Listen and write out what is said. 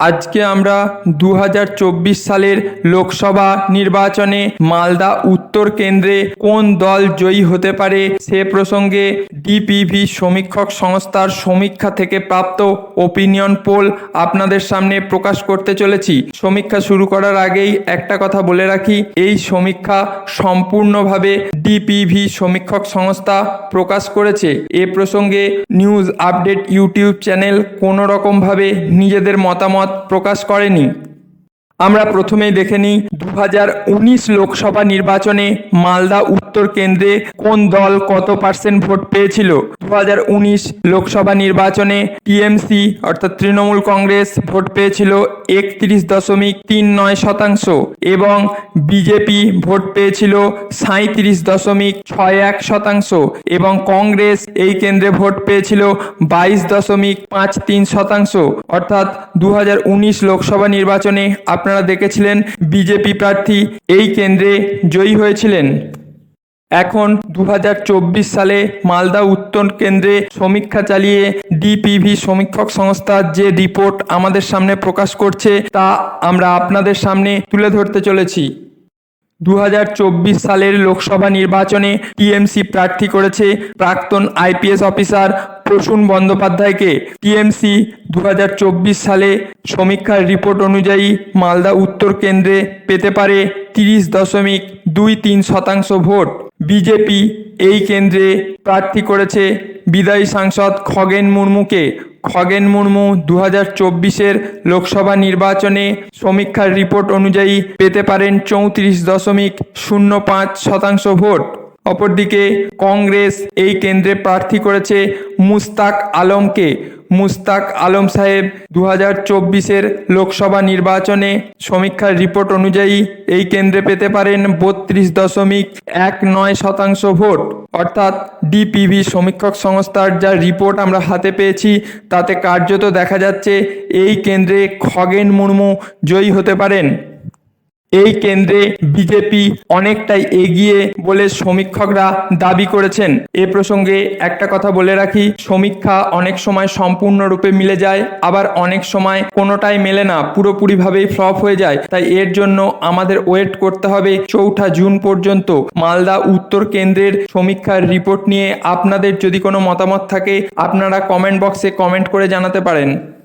আজকে আমরা দু হাজার চব্বিশ সালের লোকসভা নির্বাচনে মালদা উত্তর কেন্দ্রে কোন দল জয়ী হতে পারে সে প্রসঙ্গে ডিপিভি সমীক্ষক সংস্থার সমীক্ষা থেকে প্রাপ্ত ওপিনিয়ন পোল আপনাদের সামনে প্রকাশ করতে চলেছি। সমীক্ষা শুরু করার আগেই একটা কথা বলে রাখি, এই সমীক্ষা সম্পূর্ণভাবে ডিপিভি সমীক্ষক সংস্থা প্রকাশ করেছে। এ প্রসঙ্গে নিউজ আপডেট ইউটিউব চ্যানেল কোনো রকমভাবে নিজেদের মতামত প্রকাশ করেনি। আমরা প্রথমেই দেখে নিই দু হাজার উনিশ লোকসভা নির্বাচনে মালদা উত্তর কেন্দ্রে কোন দল কত পার্সেন্ট ভোট পেয়েছিল? দু হাজার উনিশ লোকসভা নির্বাচনে টিএমসি অর্থাৎ তৃণমূল কংগ্রেস ভোট পেয়েছিল একত্রিশ দশমিক তিন নয় শতাংশ এবং বিজেপি ভোট পেয়েছিল সাঁত্রিশ দশমিক ছয় এক শতাংশ এবং কংগ্রেস এই কেন্দ্রে ভোট পেয়েছিল বাইশ দশমিক পাঁচ তিন শতাংশ। অর্থাৎ দু হাজার উনিশ লোকসভা নির্বাচনে আপনারা দেখেছিলেন বিজেপি প্রার্থী এই কেন্দ্রে জয়ী হয়েছিলেন। এখন দু হাজার চব্বিশ সালে মালদা উত্তর কেন্দ্রে সমীক্ষা চালিয়ে ডিপিভি সমীক্ষক সংস্থার যে রিপোর্ট আমাদের সামনে প্রকাশ করছে তা আমরা আপনাদের সামনে তুলে ধরতে চলেছি। দু হাজার চব্বিশ সালের লোকসভা নির্বাচনে টিএমসি প্রার্থী করেছে প্রাক্তন আইপিএস অফিসার প্রসূন বন্দ্যোপাধ্যায়কে। টিএমসি দু হাজার চব্বিশ সালে সমীক্ষার রিপোর্ট অনুযায়ী মালদা উত্তর কেন্দ্রে পেতে পারে তিরিশ দশমিক দুই তিন শতাংশ ভোট। বিজেপি এই কেন্দ্রে প্রার্থী করেছে বিদায়ী সাংসদ খগেন মুর্মুকে। খগেন মুর্মু দু হাজার চব্বিশের লোকসভা নির্বাচনে সমীক্ষার রিপোর্ট অনুযায়ী পেতে পারেন চৌত্রিশ দশমিক শূন্য পাঁচ শতাংশ ভোট। অপরদিকে কংগ্রেস এই কেন্দ্রে প্রার্থী করেছে মুস্তাক আলমকে। মুস্তাক আলম সাহেব দু হাজার চব্বিশের লোকসভা নির্বাচনে সমীক্ষার রিপোর্ট অনুযায়ী এই কেন্দ্রে পেতে পারেন বত্রিশ দশমিক এক নয় শতাংশ ভোট। অর্থাৎ ডিপিভি সমীক্ষক সংস্থার যা রিপোর্ট আমরা হাতে পেয়েছি, তাতে কার্যত দেখা যাচ্ছে এই কেন্দ্রে খগেন মুর্মু জয়ী হতে পারেন। এই কেন্দ্রে বিজেপি অনেকটাই এগিয়ে বলে সমীক্ষকরা দাবি করেছেন। এ প্রসঙ্গে একটা কথা বলে রাখি, সমীক্ষা অনেক সময় সম্পূর্ণরূপে মিলে যায়, আবার অনেক সময় কোনোটাই মেলে না, পুরোপুরিভাবেই ফ্লপ হয়ে যায়। তাই এর জন্য আমাদের ওয়েট করতে হবে চৌঠা জুন পর্যন্ত। মালদা উত্তর কেন্দ্রের সমীক্ষার রিপোর্ট নিয়ে আপনাদের যদি কোনো মতামত থাকে, আপনারা কমেন্ট বক্সে কমেন্ট করে জানাতে পারেন।